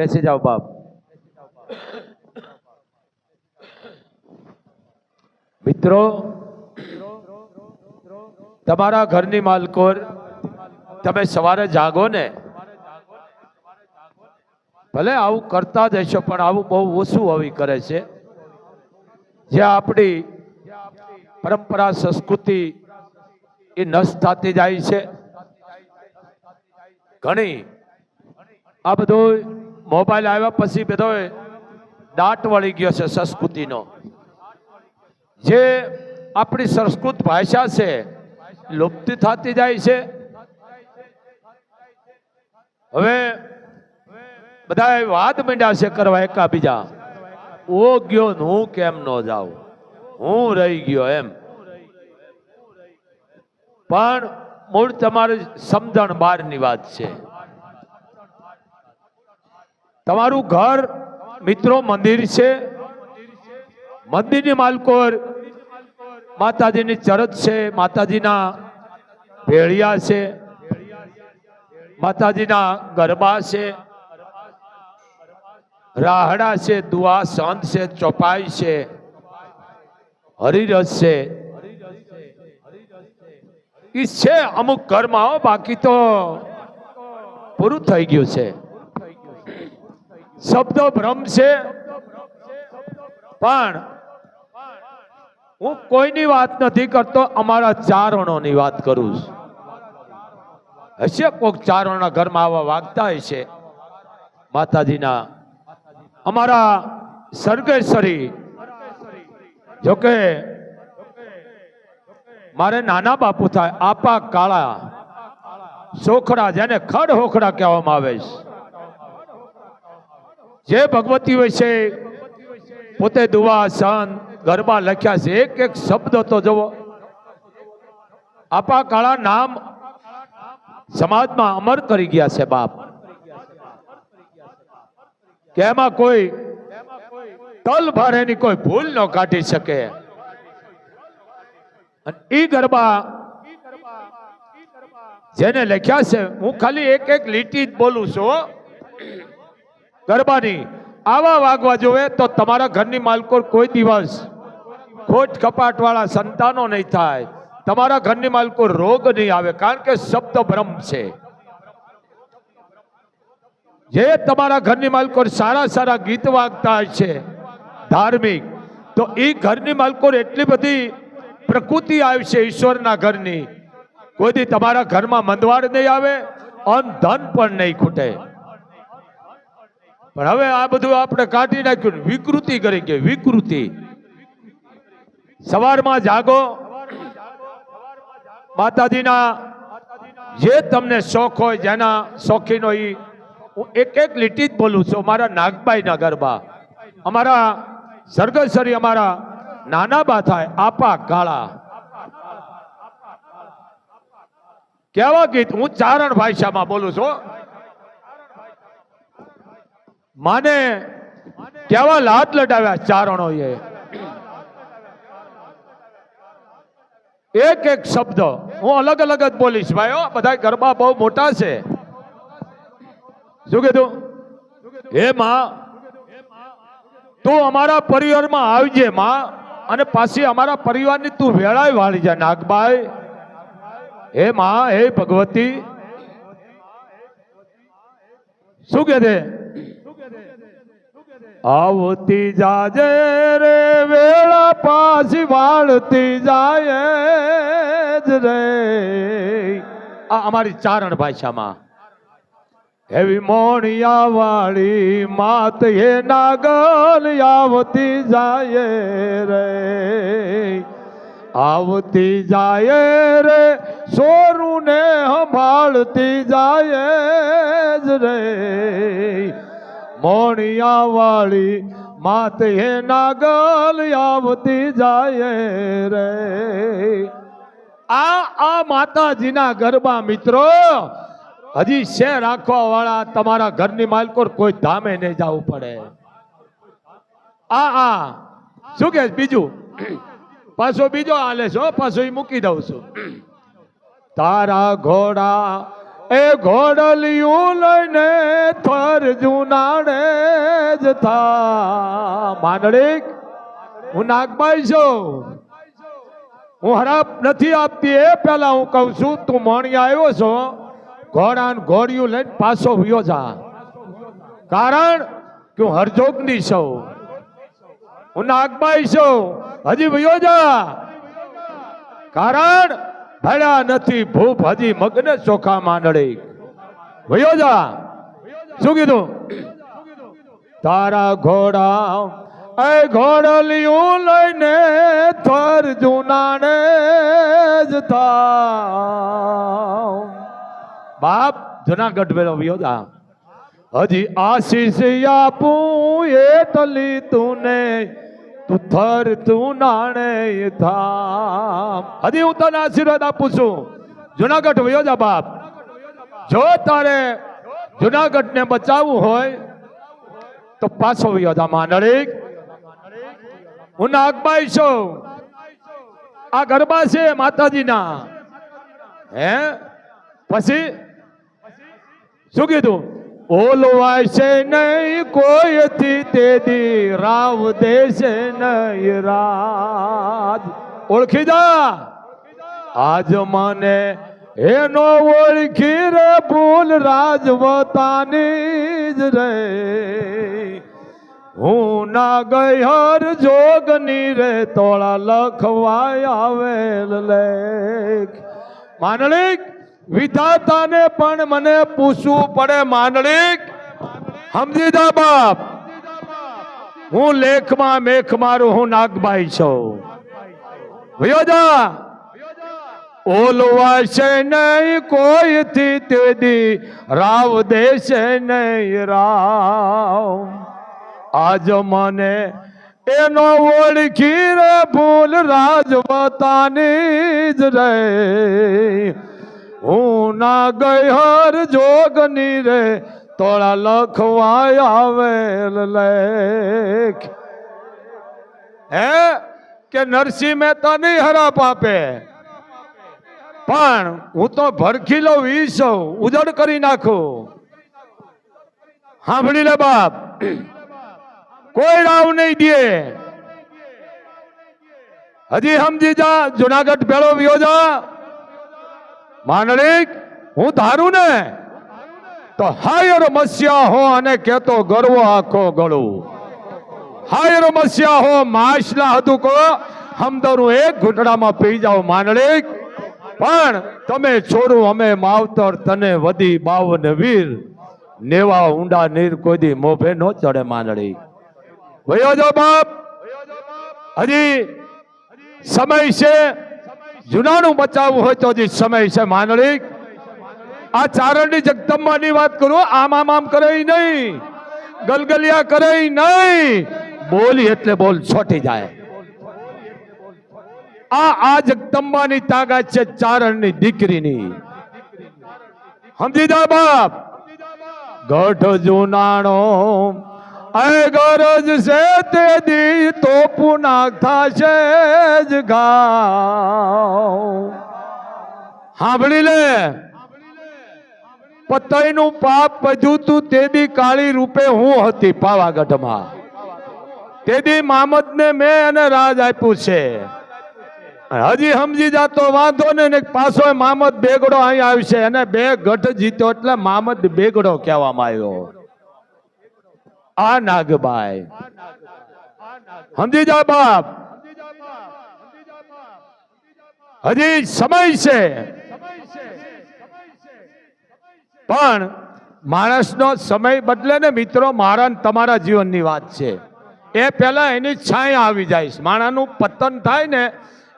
બેસી જાઓ બાપ. મિત્રો, તમારા ઘરની માલકોર તમે સવારે જાગો ને. ભલે આવું કરતા જ હશો, પણ આવું બહુ ઓછું આવી કરે છે. જે આપણી પરંપરા, સંસ્કૃતિ એ નષ્ટ થતી જાય છે. ઘણી આ બધો મોબાઈલ આવ્યા પછી બધો દાટ વળી ગયો છે સંસ્કૃતિનો. જે આપણી સંસ્કૃત ભાષા છે, લુપ્ત થતી જાય છે. હવે બધા વાત માંડ્યા છે કરવા એકાબીજા. ઓ ગયો હું કેમ ન જાઉં? હું રહી ગયો એમ. પણ મૂળ તમારી સમજણ બહારની વાત છે. તમારું ઘર મિત્રો મંદિર છે. મંદિરની માલકોર માતાજીની ચરચ છે, માતાજીના ભેળિયા છે, માતાજીના ગરબા છે, રાહડા છે, દુઆ, સંત છે, ચોપાઈ છે, હરિરસ છે. ઈ છે અમુક ઘરમાં બાકી તો પૂરું થઈ ગયું છે. શબ્દો ભ્રમ છે. પણ હું કોઈની વાત નથી કરતો, અમારા ચારણોની વાત કરું છું. હશે કોઈક ચારણના ઘરમાં આવા વાગતા હશે. માતાજીના અમારા સરગેશ્વરી જોકે મારે નાના બાપુ થાય, આપા કાળા સોખડા જેને ખડ હોખડા કહેવામાં આવે છે. જે ભગવતી હોય છે, પોતે દુવા સંત ગરબા લખ્યા છે. એક એક શબ્દ તો જવો. આપા કાળા નામ સમાજમાં અમર કરી ગયા છે બાપ. કે એમાં કોઈ તલ ભારેની કોઈ ભૂલ ન કાઢી શકે. અને ઈ ગરબા જેને લખ્યા છે, હું ખાલી એક એક લીટી જ બોલું છું. ગરબાની આવા વાગવા જોવે તો તમારા ઘરની માલકોર કોઈ દિવસ ખોટ કપાટ વાળા સંતાનો નહીં થાય. તમારા ઘરની માલકો રોગ નહીં આવે, કારણ કે શબ્દ ભ્રમ છે. જે તમારા ઘરની માલકો સારા સારા ગીત વાગતા છે, ધાર્મિક, તો એ ઘરની માલકો એટલી બધી પ્રકૃતિ આવશે ઈશ્વરના ઘરની. કોઈથી તમારા ઘરમાં મંદવાડ નહીં આવે, અન ધન પણ નહીં ખૂટે. પણ હવે આ બધું આપણે કાઢી નાખ્યું વિકૃતિ કરી કે વિકૃતિ. સવારમાં જાગો. માતાજીના જે તમને શોખ હોય, જેના શોખીનો એ હું એક એક લીટી જ બોલું છું. અમારા નાગબાઈના ગરબા. અમારા સરગસરી અમારા નાના બા થાય, આપા કાળા કેવા ગીત? હું ચારણ ભાષામાં બોલું છું માને કેવા લાત લટાવ્યા ચારણોએ? એક એક શબ્દ. હું અલગ અલગ જ બોલીશ ભાઈ હો. બધા ગરબા બહુ મોટા છે. શું કીધું? હે માં, તું અમારા પરિવારમાં આવજે માં, અને પાછી અમારા પરિવારની તું વેળાય વાળી જા નાગભાઈ. હે માં, હે ભગવતી. શું કે છે આવતી જાજે રે, વેળા પાછી વાળતી જાય જ રે. આ અમારી ચારણ ભાષામાં. એવી મોણિયા વાળી માત હે નાગલ આવતી જાય રે. આવતી જાય રે સોરું ને સંભાળતી જાય જ રે. મોણિયા વાળી માત હે નાગલ આવતી જાય રે. આ આ માતાજીના ગરબા મિત્રો, હજી છે રાખવા વાળા તમારા ઘરની માલકો કોઈ ધામે નહીં જવું પડે. આ આ, શું કે બીજું? પાછો બીજો આલે છો પાછો મૂકી દઉં છું. તારા ઘોડા એ ઘોડલિયું લઈને થર જુનાડે જ થા. માંડળી હું નાગભાઈ છું. હું હરાપ નથી આપતી, એ પહેલા હું કહું છું, તું મણી આવ્યો છો ઘોડા ઘોડિયું લઈને પાછો વયો જા. કારણ કે હું હરજોગની છું. હું નાગભાઈ છું. હજી વયો જા. કારણ ભળ્યા નથી, ભૂપ હજી મગ્ન ચોખા માંડળી ભયો જા. શું કીધું? તારા ઘોડા, એ ઘોડલિયું લઈને થર જુનાને જ થાવ. બાપ, જુનાગઢ વેલો વયો જા. હજી આશીષ આપું, એટલી તુને તું થર તું નાણે થામ હજી હું તને આશીર્વાદ આપું છું. જુનાગઢ વયો જા બાપ. જો તારે જુનાગઢ ને બચાવવું હોય, તો પાછો વયો જા માંડળી. હું નાગબાઈ છું. આ ગરબા છે માતાજીના. હે? પછી? શું કીધું? ઓલવાય છે નહીં, કોઈથી તે દી રાવ દેશે નહીં રાજ. ઓળખી જા. આજ મને એનો ઓળખી રે ભૂલ રાજવતાની જ રે. હું ના ગઈ હર જોગની રે તોળા લખવાય આવેલ લેખ. માંડલિક વિધાતાને પણ મને પૂછવું પડે, માંડલિક. સમજી જા બાપ. હું લેખમાં મેખ મારું હું નાગભાઈ છું. ભયો જા. ઓલવા છે નહીં, કોઈથી તેદી, રાવ દેશે નહીં, રાવ. આજ મને એનો ઓળખી રે ભૂલ રાજવતાની જ રે હું ના ગઈ હર જોગની રે, તોળા લખવાય લેખ. હે? કે નરસિંહ મહેતા નહીં હરાપ આપે પણ હું તો ભરખીલો વીસ છું ઉજળ કરી નાખું. સાંભળી લે બાપ. કોઈ રાવ નહીં દે. હજી સમજી જા, જુનાગઢ ભેળો વિયો જા. માંડલિક હું ધારું ને તો હાયર મસ્યા હો અને કેતો ગરવો આખો ગળું. હાયર મસ્યા હો, માછલા હતું કો. હમદરું એક ઘૂંટડામાં પી જાઓ માંડલિક પણ તમે છોરું, અમે માવતર, તને વધી બાવન વીર. નેવા ઊંડા નીર કોઈ મોભે નો ચડે માંડળી વયો જો બાપ. હજી સમય છે. જુનાનું બચાવવું હોય તો હજી સમય છે માંડળી આ ચારણની જગદંબાની વાત કરું, આમ આમ આમ કરે નહીં. ગલગલિયા કરે નહીં. બોલી એટલે બોલ છોટી જાય. આ આ જગદંબાની તાકાત છે ચારણની દીકરીની. સમજી જા બાપ. ગઢ જુનાણો ગરજ છે તે દી તો પુનાક થશે જ ઘા સાંભળી લે પતઈનું પાપ બધું તું તે બી કાળી રૂપે હું હતી પાવાગઢમાં. તે દી મામદને મેં એને રાજ આપ્યું છે. હજી સમજી જાતો વાંધો ને ને પાછો મામદ બેગડો અહીં આવશે. અને બે ગઢ જીત્યો એટલે મામદ બેગડો કહેવામાં આવ્યો. આ નાગબાઈ. સમજી જાઓ બાપ. હજી સમય છે. પણ માણસનો સમય બદલે ને મિત્રો, મારા તમારા જીવનની વાત છે. એ પહેલા એની છાંય આવી જાય. માણાનું પતન થાય ને,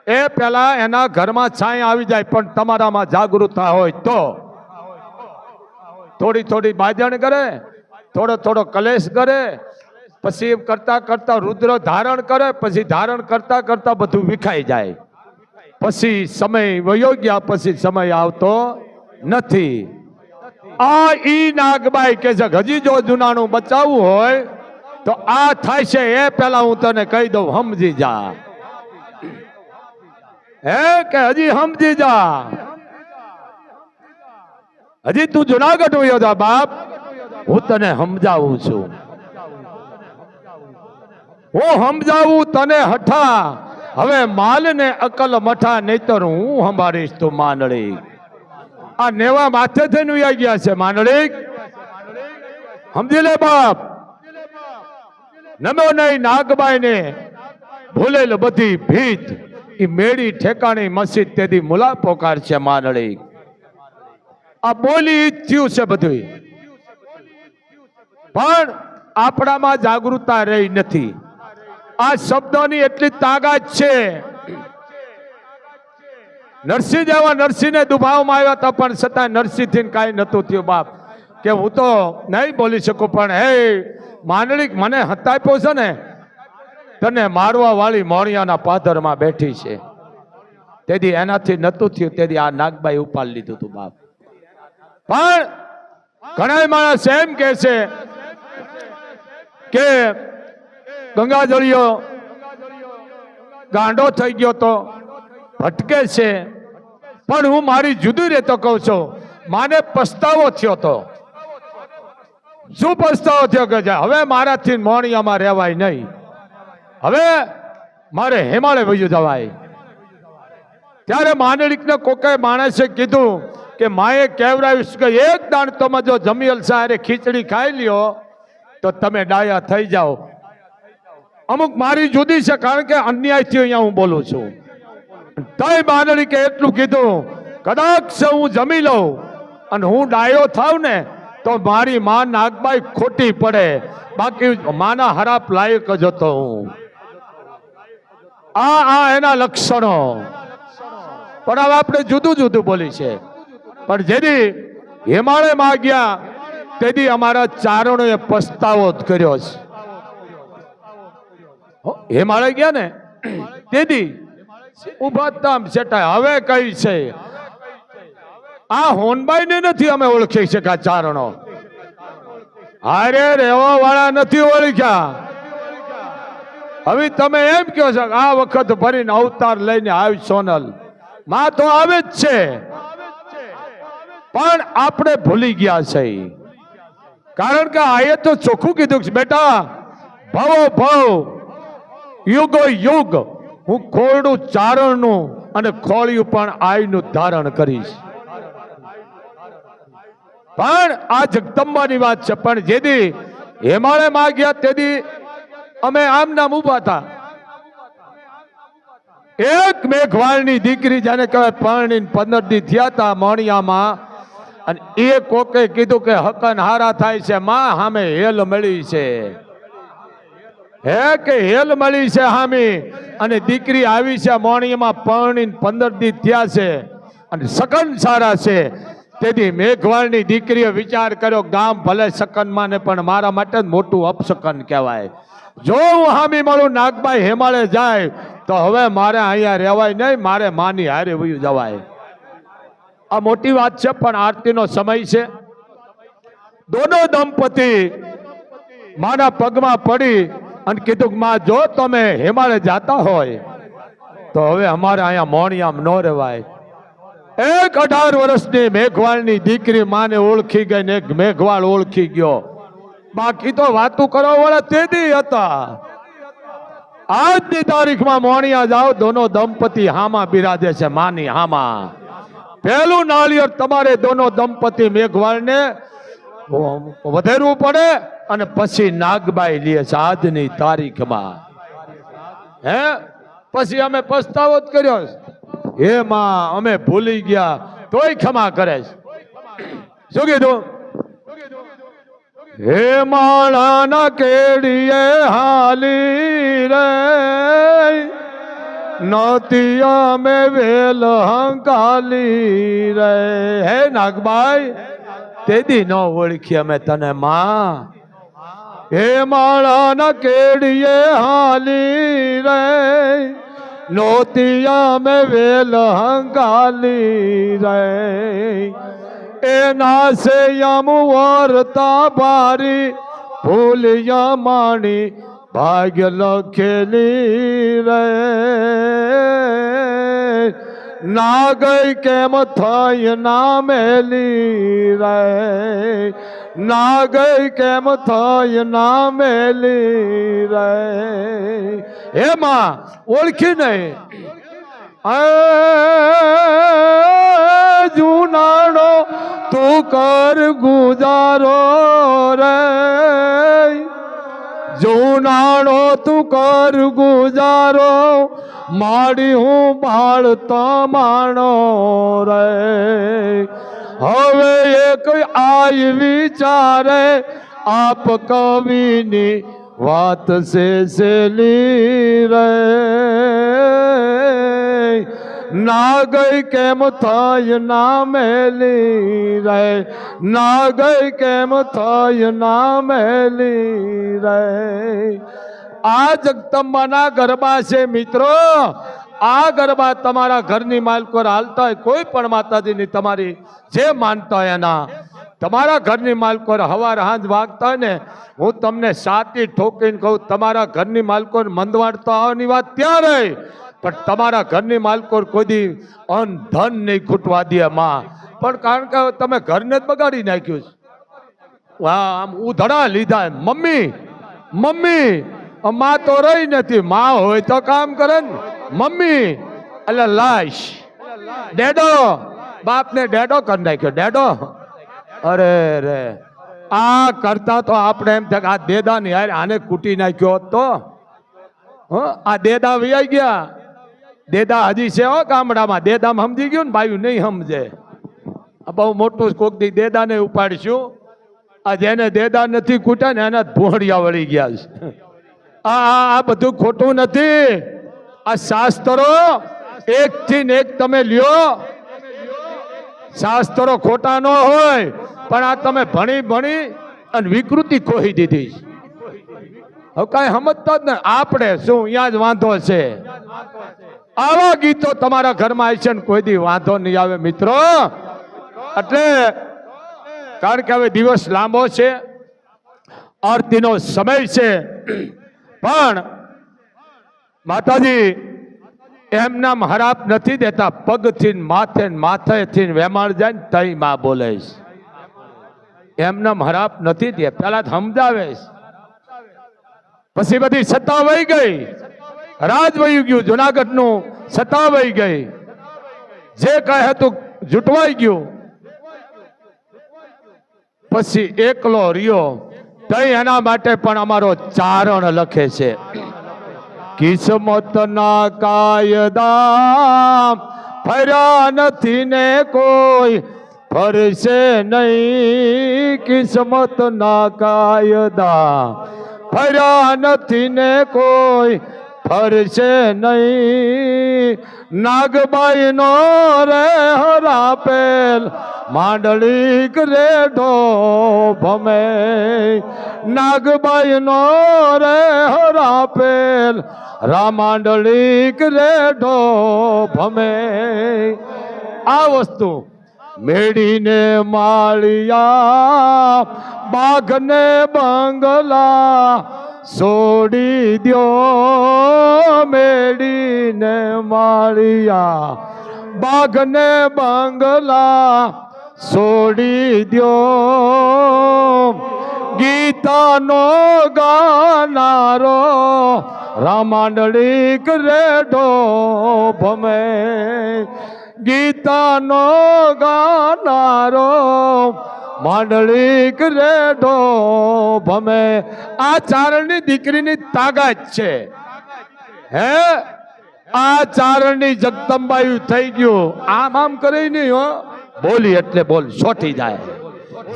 એ પહેલા એના ઘરમાં છાંય આવી જાય, પણ તમારામાં જાગૃતતા હોય તો. થોડી થોડી બાજણ કરે. થોડો થોડો કલેશ કરે, પછી કરતા કરતા રુદ્ર ધારણ કરે, પછી ધારણ કરતા કરતા બધું વિખાઈ જાય. પછી સમય વયો ગયા, પછી સમય આવતો નથી. આ ઈ નાગબાઈ કે છે હજી જો જુનાનું બચાવવું હોય, તો આ થાય છે, એ પેલા હું તને કહી દઉં સમજી જા. હે કે હજી સમજી જા? હજી તું જુનાગઢ વયો બાપ. હું તને સમજાવું છું. હું સમજાવું તને હઠા. હવે માલ ને અકલ મઠા નહીતર હું સંભાળીશ તું માંડળી. આ નેવા માથે થઈને ઉયા ગયા છે માંડળી. સમજી લે બાપ. નમો નહીં નાગબાઈ ને ભૂલેલ બધી ભીત. એ મેળી ઠેકાણી મસ્જિદ તેથી મુલા પોકાર છે માંડળી. આ બોલી થયું છે બધું પણ આપણામાં જાગૃતતા રહી નથી. આ શબ્દોની એટલી તાકાત છે. નરસિંહ જેવા નરસિંહને દુભાવમાં આવ્યા હતા, પણ છતાં નરસિંહથી કાંઈ નતું થયું, બાપ. કે હું તો નહીં બોલી શકું, પણ હે, માંડળી મને હતાપ્યો છે ને, તને મારવા વાળી મોણિયાના પાદરમાં બેઠી છે. તેથી એનાથી નતું થયું, તેથી આ નાગબાઈ ઉપાડી લીધું હતું, બાપ. પણ ઘણા માણસ એમ કે છે કે ગંગાજળીઓ ગાંડો થઈ ગયો તો ભટકે છે. પણ હું મારી જુદી રીતે કહું છું, માને પસ્તાવો થયો તો. શું પસ્તાવો થયો કે હવે મારાથી મોણિયામાં રહેવાય નહીં. હવે મારે હેમાળે વયું જવાય. ત્યારે માંડલિકને કોકે માણસે કીધું કે, માએ કહેવડાવ્યું કે, એક દાણ તમે જો જમીલ સારે ખીચડી ખાઈ લ્યો તો તમે ડાયા થઈ જાઓ. અમુક મારી જુદી છે, કારણ કે અન્યાયથી અહીંયા હું બોલું છું. તય બાંધણી કે એટલું કીધું, કદાચ હું જમી લઉં અને હું ડાયો થાવ ને, તો મારી માં નાગબાઈ ખોટી પડે. બાકી માના હરાપ લાયક જ હતો હું. આ આ એના લક્ષણો. પણ હવે આપણે જુદું જુદું બોલી છે. પણ જેથી હિમાલયમાં ગયા તેથી અમારા ચારણોએ પસ્તાવો કર્યો છે. હે મારે ગયા ને? તેથી ઊભા તામ સેટાય હવે કઈ છે? આ હોનબાઈ ને નથી અમે ઓળખી શક્યા ચારણો. હારે રહેવા વાળા નથી ઓળખ્યા. હવે તમે એમ કહો છો આ વખત ભરીને અવતાર લઈને આવી સોનલમાં તો આવે જ છે. પણ આપણે ભૂલી ગયા છે. કારણ કે આયે તો ચોખ્ખું કીધું બેટા, ભવો, ભવ. યુગો, યુગ. હું ખોરડું, ચારણનું અને ખોળિયું પણ આયનું ધારણ કરીશ. પણ આ જગદંબાની વાત છે. પણ જેદી હેમાળે ગયા તેદી અમે આમ નામ ઊભા હતા. એક મેઘવાળની દીકરી જેને કહેવાય પરણી પંદર દી થયા હતા, મોણિયામાં અને એ કોકે કીધું કે હકન હારા થાય છે, માં સામે હેલ મળી છે. હે કે હેલ મળી છે હામી? અને દીકરી આવી છે મોણીમાં પરણીને પંદર દી થયા છે અને સકન સારા છે. તેથી મેઘવાળની દીકરીએ વિચાર કર્યો, ગામ ભલે સકનમાં ને પણ મારા માટે જ મોટું અપસકન કહેવાય. જો હું હામી મળું નાગભાઈ હેમાળે જાય, તો હવે મારે અહીંયા રહેવાય નહીં, મારે માની હારે વયું જવાય. આ મોટી વાત છે, પણ આરતીનો સમય છે. દોનો દંપતિ માના પગમાં પડી અને કીધું, માં, જો તમે હિમાલય જાતા હોય, તો હવે અમારે અહીંયા મોણિયામ ન રહેવાય. એક અઢાર વર્ષની મેઘવાળની દીકરી માને ઓળખી ગઈ ને એક મેઘવાળ ઓળખી ગયો. બાકી તો વાતું કરવા વાળા તેદી હતા. આજની તારીખમાં મોણિયા જાઓ, દોનો દંપતિ હામાં બિરાજે છે, માની હામાં. પહેલું નાળિયેર તમારે દોનો દંપતી મેઘવાળને વધેરવું પડે અને પછી નાગબાઈ લે છે આજની તારીખમાં. હે? પછી અમે પસ્તાવો જ કર્યો. હે માં, અમે ભૂલી ગયા. તોય ક્ષમા કરે છે. શું કીધું? હે માળાના કેડીએ હાલી રે. નોતી અમે વેલ હંકાલી રે હે નાગબાઈ તેદી ન ઓળખી અમે તને માં હે માળાના કેડીએ હાલી રે નોતી અમે વેલ હંકાલી રે એના સે યમ વર્તા ભારી ભૂલિયા માણી ભાગ્ય લખેલી રે ના ગઈ કેમ થઈ ના મેલી રે ના ગઈ કેમ થઈ ના મેલી રે એમાં ઓળખી નહીં એ જુનાડો તું કર ગુજારો રે જુનાડો તું કર ગુજારો, માડી હું બાળ તમાણો રે. હવે એક આય વિચારે, આપ કવિની વાત છે સેલી રે. ના ગઈ કેમ થાય ના મેલી રે ના ગઈ કેમ થાય ના મેલી રે આ જગદંબાના ગરબા છે મિત્રો આ ગરબા તમારા ઘરની માલકો હાલતા હોય, કોઈ પણ માતાજીની તમારી જે માનતા હોય એના. તમારા ઘરની માલકો હવાર હાંજ વાગતા હોય ને, હું તમને સાતી ઠોકીને કહું, તમારા ઘરની માલકો મંદવાડતા હોવાની વાત ત્યારે પણ તમારા ઘરની માલકો કોઈ અન ધન નહીં ખૂટવા દે માં. પણ કારણ કે તમે ઘરને જ બગાડી નાખ્યું છે. વાહ, આમ ઉધડા લીધા મમ્મી મમ્મી માં તો રહી નથી. માં હોય તો કામ કરે ને. મમ્મી એટલે લાશ. ડેડો, બાપને ડેડો કરી નાખ્યો. ડેડો. અરે રે. આ કરતા તો આપણે એમ થાય આ દેદા ને યાર આને કૂટી નાખ્યો તો. હં? આ દેદા વૈયા ગયા. દેદા હજી છે હો ગામડામાં. દેદામ સમજી ગયું ને ભાઈ નહીં સમજે. બહુ મોટું કોક દી દેદાને ઉપાડશું. આ જેને દેદા નથી કૂટ્યા ને એના ભોળિયા વળી ગયા છે. આ આ બધું ખોટું નથી. આ શાસ્ત્રો એક થી એક તમે લ્યો. શાસ્ત્રો ખોટા ન હોય, પણ આ તમે ભણી ભણી અને વિકૃતિ ખોહી દીધી હવે કાંઈ સમજતા જ ને આપણે શું અહીંયા જ વાંધો છે. આવા ગીતો તમારા ઘરમાં આવશે ને કોઈ દી વાંધો નહીં આવે મિત્રો. એટલે કારણ કે હવે દિવસ લાંબો છે, આરતીનો સમય છે. પણ માતાજી એમના હરાપ નથી દેતા, પગથી માથે માથેથી વેમાળ જાય ને તઈ માં બોલે છે. એમના હરાપ નથી દે પેલા સમજાવે પછી બધી સત્તા વહી ગઈ. રાજ વહી ગયું, જુનાગઢનું સત્તા વહી ગઈ. જે કહે હતું, જૂટવાઈ ગયું. પછી એકલો રહ્યો. તઈ એના માટે પણ અમારો ચારણ લખે છે. કિસ્મત ના કાયદા ફર્યા નથી ને કોઈ, ફરશે નહીં. કિસ્મત ના કાયદા ફર્યા નથી ને કોઈ ફરશે નહીં. નાગબાઈ નો રે હરાપેલ માંડલિક રેઢો ભમે. નાગબાઈ નો રે હરાપેલ રામાંડલિક રેઢો ભમે. આ વસ્તુ મેળીને માળિયા, બાઘને બંગલા છોડી દો મેળીને માળિયા. બાગને બંગલા છોડી દો ગીતાનો ગાનારો રામાંડળી રેઢો ભમે. ગીતાનો ગાનારો માંડલિક રેડો ભમે. આ ચારણની દીકરીની તાકાત છે. હે? આ ચારણની જગદંબાયુ થઈ ગયું. આમ આમ કરી નહીં, હો. બોલી એટલે બોલ સોટી જાય.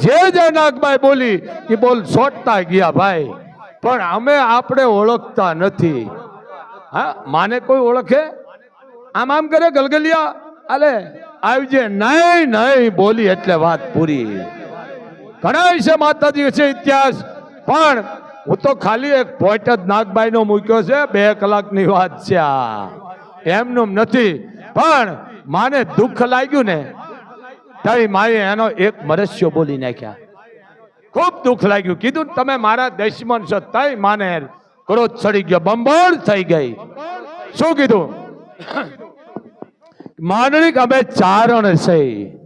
જે જે નાગભાઈ બોલી, એ બોલ સોટતા ગયા ભાઈ. પણ અમે આપણે ઓળખતા નથી. હા, માને કોઈ ઓળખે? આમ આમ કરે ગલગલિયા? અલે, આવજે, નહીં નહીં, બોલી એટલે વાત પૂરી. ઘણા છે માતાજી છે ઇતિહાસ. પણ હું તો ખાલી એક પોઈન્ટ જ નાગબાઈ નો મૂક્યો છે, બે કલાકની વાત છે આ. એમનું નથી. પણ માને દુઃખ લાગ્યું ને તારી માએ એનો એક મરસ્યો બોલી નાખ્યા. ખૂબ દુઃખ લાગ્યું. કીધું, તમે મારા દશમન છો, તઈ માને ક્રોધ ચડી ગયો. બંબોળ થઈ ગઈ. શું કીધું? માંડલિક અમે ચારણ છે.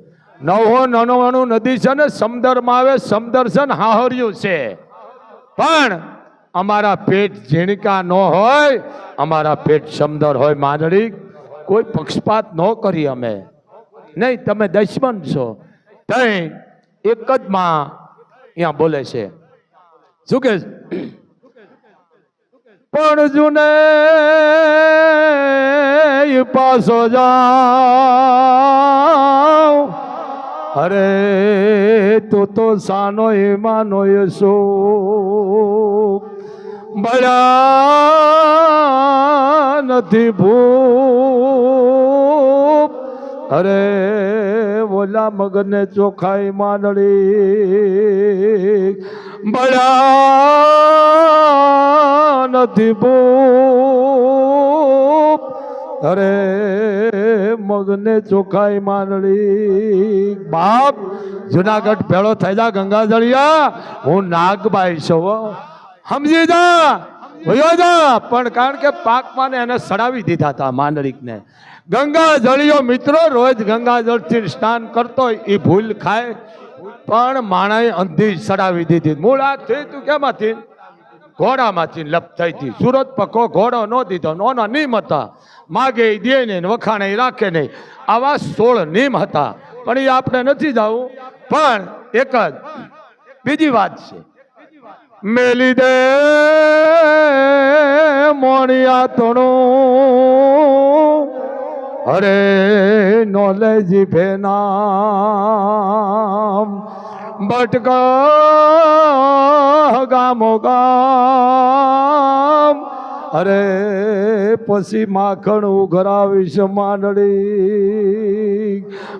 નવો નાનું નદી છે ને, સમદરમાં આવે, સમદર છે ને, હાહરિયું છે. પણ અમારા પેટ ઝીણકા ન હોય, અમારા પેટ સમદર હોય માંડલિક કોઈ પક્ષપાત ન કરી અમે. નહીં, તમે દશમન છો. તઈ એક જ માં અહીંયા બોલે છે. શું કે પણ જુને પાસો જાઓ અરે, તું તો સાનો એમાનો યશો બળ્યા નથી ભૂપ. અરે, ઓલા મગને ચોખાઈ માંડળી. બળ્યા નથી ભૂપ. અરે, મગને ચોખાઈ માંડળી. બાપ, જુનાગઢ ભેળો જા ગંગાજળિયા. હું નાગબાઈ છું સમજી જા? ભયો જા. પણ કારણ કે પાકમાં એને સડાવી દીધા હતા માંડળીકને. ગંગા જળિયો મિત્રો રોજ ગંગા જળથી સ્નાન કરતો એ ભૂલ ખાય. પણ માણાએ અંધી સડાવી દીધી. મૂળ આ થઈ તું કેમાંથી ઘોડામાંથી લપ થઈ હતી. સુરત પકો ઘોડો ન દીધો, નોના નિમ હતા. માગે ઈ દે નહીં વખાણે રાખે નહીં. આવા સોળ નિમ હતા. પણ એ આપણે નથી જવું. પણ એક જ, બીજી વાત છે. મેલી દે મોણિયા તણું. અરે નોલેજી ભેનામ. બટકા ગામો ગામ. અરે, પછી માખણ ઉઘરાવીશ માંડળી.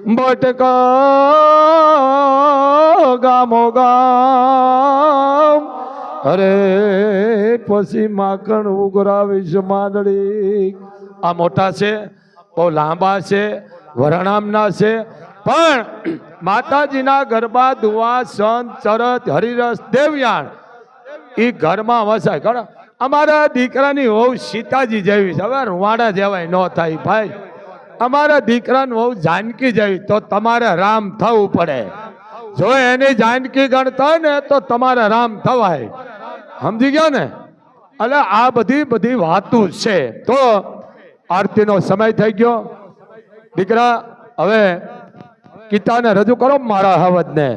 બટકા ગામો ગામ. અરે, પછી માખણ ઉઘરાવીશ માંડળી. આ મોટા છે, બહુ લાંબા છે, વરણામના છે. પણ માતાજીના ગરબા દુવા સંત, ચરત, હરિરસ દેવયાણ એ ઘરમાં વસાય. ખરા અમારા દીકરાની વહુ સીતાજી જેવી છે. હવે રૂવાડા જેવાય ન થાય ભાઈ. અમારા દીકરાની વહુ જાનકી જેવી, તો તમારે રામ થવું પડે. જો એની જાનકી ગણતા ને, તો તમારે રામ થવાય. સમજી ગયા ને? એટલે આ બધી બધી વાતો છે. તો આરતીનો સમય થઈ ગયો. દીકરા, હવે ગીતાને રજૂ કરો મારા હવદને